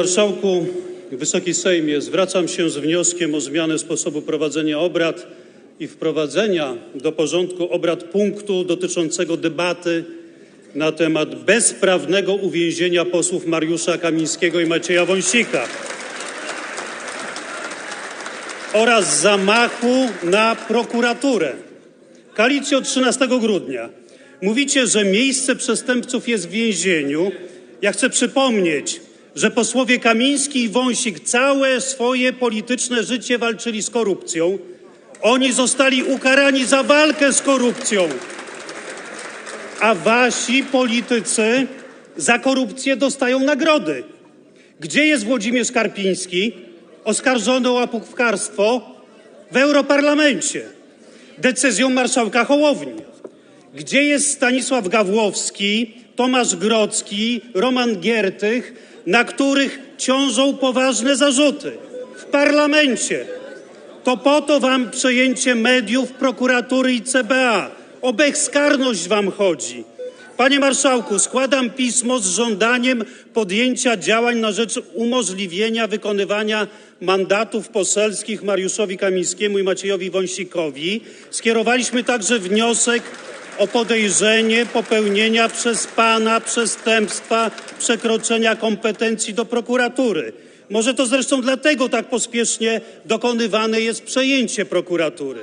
Marszałku, Wysoki Sejmie, zwracam się z wnioskiem o zmianę sposobu prowadzenia obrad i wprowadzenia do porządku obrad punktu dotyczącego debaty na temat bezprawnego uwięzienia posłów Mariusza Kamińskiego i Macieja Wąsika oraz zamachu na prokuraturę. Koalicjo 13 grudnia. Mówicie, że miejsce przestępców jest w więzieniu. Ja chcę przypomnieć, że posłowie Kamiński i Wąsik całe swoje polityczne życie walczyli z korupcją. Oni zostali ukarani za walkę z korupcją. A wasi politycy za korupcję dostają nagrody. Gdzie jest Włodzimierz Karpiński, oskarżony o łapówkarstwo w Europarlamencie, decyzją marszałka Hołowni? Gdzie jest Stanisław Gawłowski, Tomasz Grodzki, Roman Giertych, na których ciążą poważne zarzuty? W parlamencie. To po to wam przejęcie mediów, prokuratury i CBA. O bezkarność wam chodzi. Panie marszałku, składam pismo z żądaniem podjęcia działań na rzecz umożliwienia wykonywania mandatów poselskich Mariuszowi Kamińskiemu i Maciejowi Wąsikowi. Skierowaliśmy także wniosek o podejrzenie popełnienia przez pana przestępstwa przekroczenia kompetencji do prokuratury. Może to zresztą dlatego tak pospiesznie dokonywane jest przejęcie prokuratury.